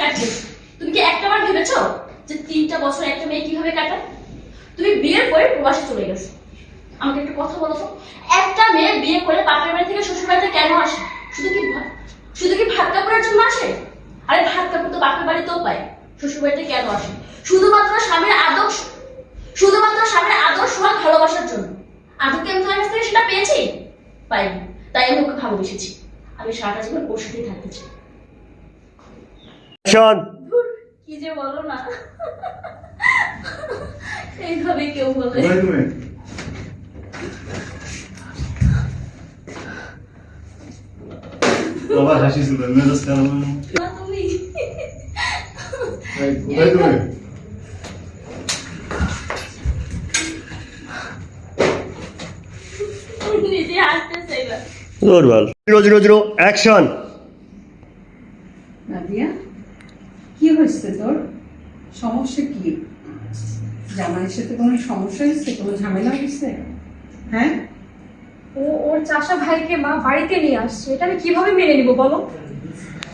কাটিয়েছো তুমি কি একটা বার ভেবেছো যে তিনটা বছর একটা মেয়ে কীভাবে কাটায়? তুমি বিয়ের পরে প্রবাসে চলে গেছো। আমাকে একটা কথা বলো একটা মেয়ে বিয়ে করে বাপের বাড়ি থেকে শ্বশুর বাড়িতে কেন আসে? শুধু কি শুধু কি ভাত কাপড়ের জন্য আসে? আরে ভাত কাপড় তো বাপের বাড়িতেও পায়। শ্বশুর বাড়িতে কেন আসে? শুধুমাত্র স্বামীর আদর্শ শুধুমাত্র স্বামীর আদর্শ আর ভালোবাসার জন্য। আদরকে আমি তোমার কাছ থেকে সেটা পেয়েছি? পাইনি। তাই আমি ওকে ভালোবেসেছি। আমি সারাটা জীবন ওর সাথেই থাকতে চাই। ধুর, কি যে বলো না। এইভাবে কেউ বলে। কোথায় তুমি। বাবা হাসি ছিল মেজাজ খারাপ না তুমি। কোথায় তুমি। নিজে হাসতেছে এবার normal zero zero zero action Nadia? হয়েছে তোর? সমস্যা কি? জামাইয়ের সাথে কোনো সমস্যা হয়েছে? কোনো ঝামেলা হয়েছে? হ্যাঁ? ও ওর চাষা ভাইকে মা বাড়িতে নিয়ে আসছে। এটা আমি কীভাবে মেনে নিব বলো?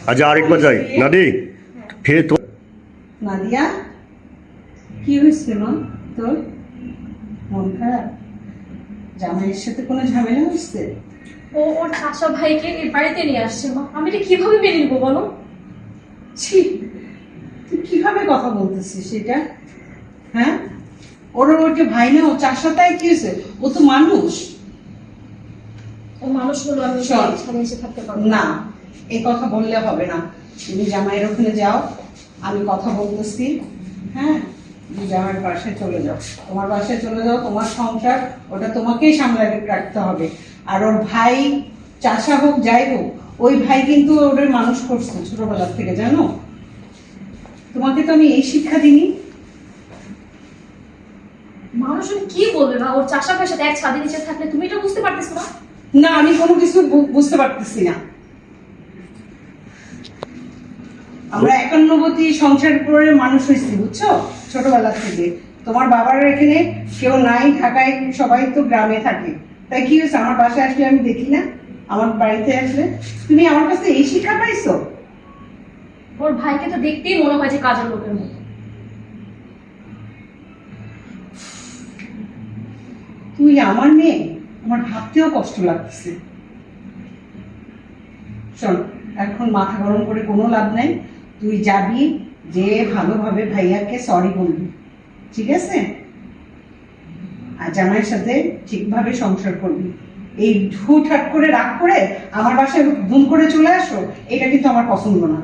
আচ্ছা আরেকবার যাই। নাদি ফিরে তো নাদিয়া কি হয়েছে মা তোর? মন খারাপ? জামাইয়ের সাথে কোনো ঝামেলা হয়েছে? ও ওর চাষা ভাইকে এই বাড়িতে নিয়ে আসছে মা। আমি এটা কীভাবে মেনে নিব বলো? ছি। তুই কীভাবে কথা বলতেছিস সেটা হ্যাঁ? ওর ওর যে ভাই না ও চার সাথে কি হয়েছে? ও তো মানুষ। ও মানুষ হলো আমি থাকতে পারব না এই কথা বললে হবে না। তুমি জামাইয়ের ওখানে যাও আমি কথা বলতেছি। হ্যাঁ? তুমি জামাইয়ের বাসায় চলে যাও। তোমার বাসায় চলে যাও তোমার সংসার ওটা তোমাকেই সামলায় রাখতে হবে। আর ওর ভাই চাষা হোক যাই হোক ওই ভাই কিন্তু ওদের মানুষ করছে ছোটবেলার থেকে জানো? তোমাকে তো আমি এই শিক্ষা দিইনি। মানুষ কি বলবে মা? ওর চাষা সাথে এক ছাদের নিচে থাকলে তুমি এটা বুঝতে পারতেছো না? না আমি কোনো কিছু বুঝতে পারতেছি না। আমরা একান্নবতী সংসার করে মানুষ হয়েছি বুঝছ? ছোটবেলা থেকে। তোমার বাবার এখানে কেউ নাই ঢাকায় সবাই তো গ্রামে থাকে। তাই কি হয়েছে? আমার বাসায় আসলে আমি দেখি না? আমার বাড়িতে আসলে? তুমি আমার কাছে এই শিক্ষা পাইছো? ওর ভাইকে তো দেখতেই মনে হয় যে কাজের লোকের মতো। তুই আমার মেয়ে? আমার ভাবতেও কষ্ট লাগতেছে শোন, এখন মাথা গরম করে কোনো লাভ নাই। তুই যাবি, যে ভালোভাবে ভাইয়াকে সরি বলবি। ঠিক আছে? আর জামাইয়ের সাথে ঠিকভাবে সংসার করবি। এই হুটহাট করে রাগ করে আমার বাসায় ধুম করে চলে আসো। এটা কিন্তু আমার পছন্দ না।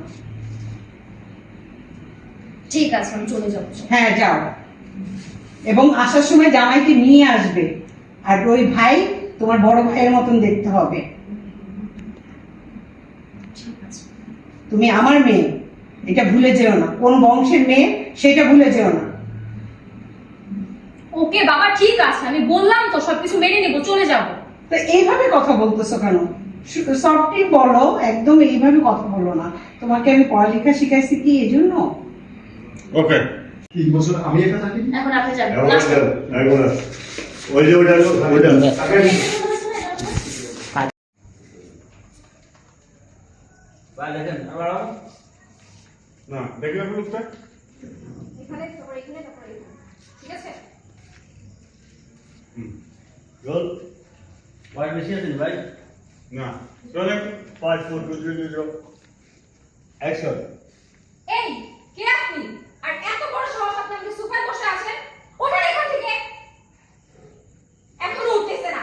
ঠিক আছে আমি চলে যাব হ্যাঁ যাও। এবং আসার সময় জামাইকে নিয়ে আসবে। আর ওই ভাই তোমার বড় ভাইয়ের মতন দেখতে হবে। তুমি আমার মেয়ে এটা ভুলে যেও না। কোন বংশের মেয়ে সেটা ভুলে যেও না। ওকে বাবা ঠিক আছে। আমি বললাম তো সবকিছু মেনে নেব চলে যাব। তো এইভাবে কথা বলতেছো কেন? সফটি বলো একদম এইভাবে কথা বলো না। তোমাকে আমি পড়ালেখা শিখাইছি কি এই জন্য ওকে। তিন বছর আমি একা থাকি? এখন আপনি যাবেন। এখন। ওই যে ওটা ওটা দেখেন না দেখলে লোকটা। এখানে তারপর এখানে তারপর ঠিক আছে? রোল ভাই বেশি আছেন ভাই? না চলে five four two three zero action এই কে আপনি আর এত বড় সাহস আপনি আমাকে সোফায় বসে আছেন ওঠান এখান থেকে এখনও উঠতেছে না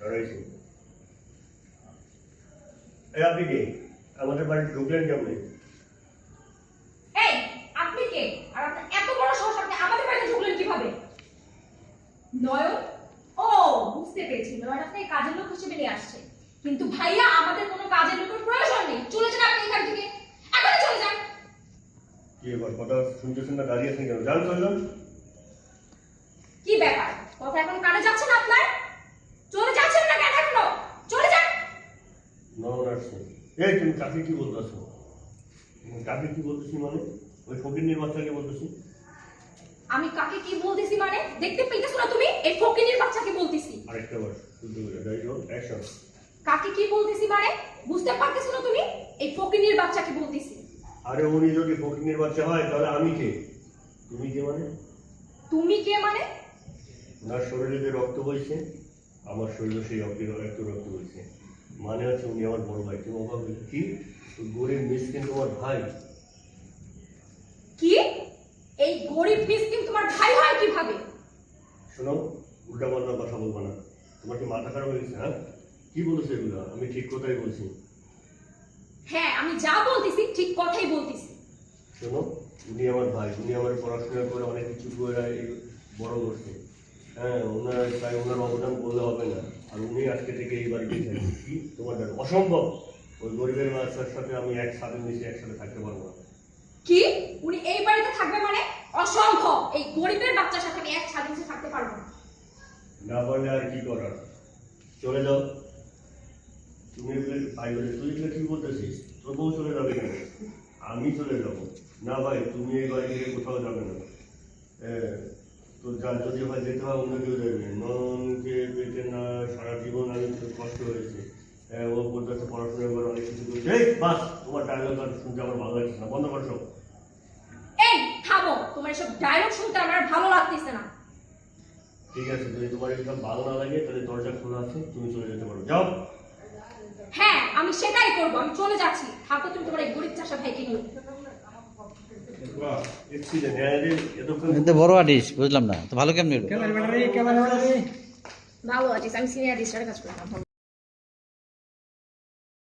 ধরেছি এই আপনি কে? আমাদের বাড়িতে ঢুকলেন কেমন? এই আপনি কে? আর আপনার এত বড় সাহস আপনি আমাদের বাড়িতে ঢুকলেন কীভাবে? নয়ন? ও বুঝতে পেরেছি। নয়ন আপনাকে কাজের লোক হিসেবে নিয়ে আসছে। কিন্তু ভাইয়া আমাদের কোনো কাজের লোকের প্রয়োজন নেই। চলে যান আপনি এখান থেকে। এখনই চলে যান। কি এবার কথা শুনতেছেন না দাঁড়িয়ে আছেন কেন? জান চললাম কি ব্যাপার? কথা এখন কানে যাচ্ছে না আপনার চলে যাচ্ছেন না কেন এখনও চলে যান নরম আসছে এই তুমি কাকে কি বলতেছো? কাকে কি বলতেছি মানে? ওই ফকির নির্বাচনকে বলতেছি। আমি কাকে কি বলতেছি মানে? দেখতে পেতেছো না তুমি? এই ফকিনীর বাচ্চাকে বলতেছি। আরেকটা বার ডাইরেক্ট অ্যাকশন কাকে কি বলতেছি মানে? বুঝতে পারতেছো না তুমি? এই ফকিনীর বাচ্চাকে বলতেছি। আরে উনি যদি ফকিনের বাচ্চা হয় তাহলে আমি কে? তুমি কে মানে? তুমি কে মানে? ওনার শরীরে যে রক্ত বইছে আমার শরীরে সেই রক্তের রক্ত বইছে। মানে হচ্ছে উনি আমার বড় ভাই। তুমি অবাক কি? গরিব মিসকিন তোমার ভাই। কি? এই গরিব মিসকিন তোমার ভাই হয় কীভাবে? শোনো উল্টা পাল্টা কথা বলব না। তোমার কি মাথা খারাপ হয়ে গেছে হ্যাঁ? কি বলেছে এগুলো? আমি ঠিক কথাই বলছি। হ্যাঁ আমি যা বলতেছি ঠিক কথাই বলতেছি। শোনো উনি আমার ভাই। উনি আমার পড়াশোনা করে অনেক কিছু করে বড় করছে। হ্যাঁ ওনার তাই ওনার অবদান বললে হবে না। আর উনি আজকে থেকে এই বাড়িতে কি? তোমার জন্য অসম্ভব। ওই গরিবের বাচ্চার সাথে আমি এক সাথে মিশে একসাথে থাকতে পারব না। কি? উনি এই বাড়িতে থাকবে মানে? অসম্ভব। এই গরিবের বাচ্চার সাথে আমি এক ছাদের নিচে থাকতে পারব না। না পারলে আর কি করার? চলে যাও। তুমি ভাই বলে তুই কি বলতেছিস? তোর বউ চলে যাবে কেন? আমি চলে যাব। না ভাই তুমি এই বাড়ি থেকে কোথাও যাবে না। হ্যাঁ, তো যা যদি যেতে হয় অন্য কেউ যাবে ননকে না সারা জীবন আমি কষ্ট হয়েছে। হ্যাঁ, ও বলতেছে পড়াশোনা করে অনেক কিছু করছে। এই বাস তোমার ডায়লগ আর শুনতে আমার ভালো লাগছে না। বন্ধ করছ এই থামো। তোমার এসব ডায়লগ শুনতে আমার ভালো লাগতেছে না। ঠিক আছে যদি তোমার একদম ভালো না লাগে তাহলে দরজা খোলা আছে তুমি চলে যেতে পারো। যাও। হ্যাঁ আমি সেটাই করব। আমি চলে যাচ্ছি। থাকো তুমি তোমার এই গরিব চাষা ভাইকে নিয়ে। এতে বড় আর্টিস্ট বুঝলাম না। তো ভালো কেমনি হলো? ভালো আছিস আমি সিনিয়র আর্টিস্টের কাজ করতাম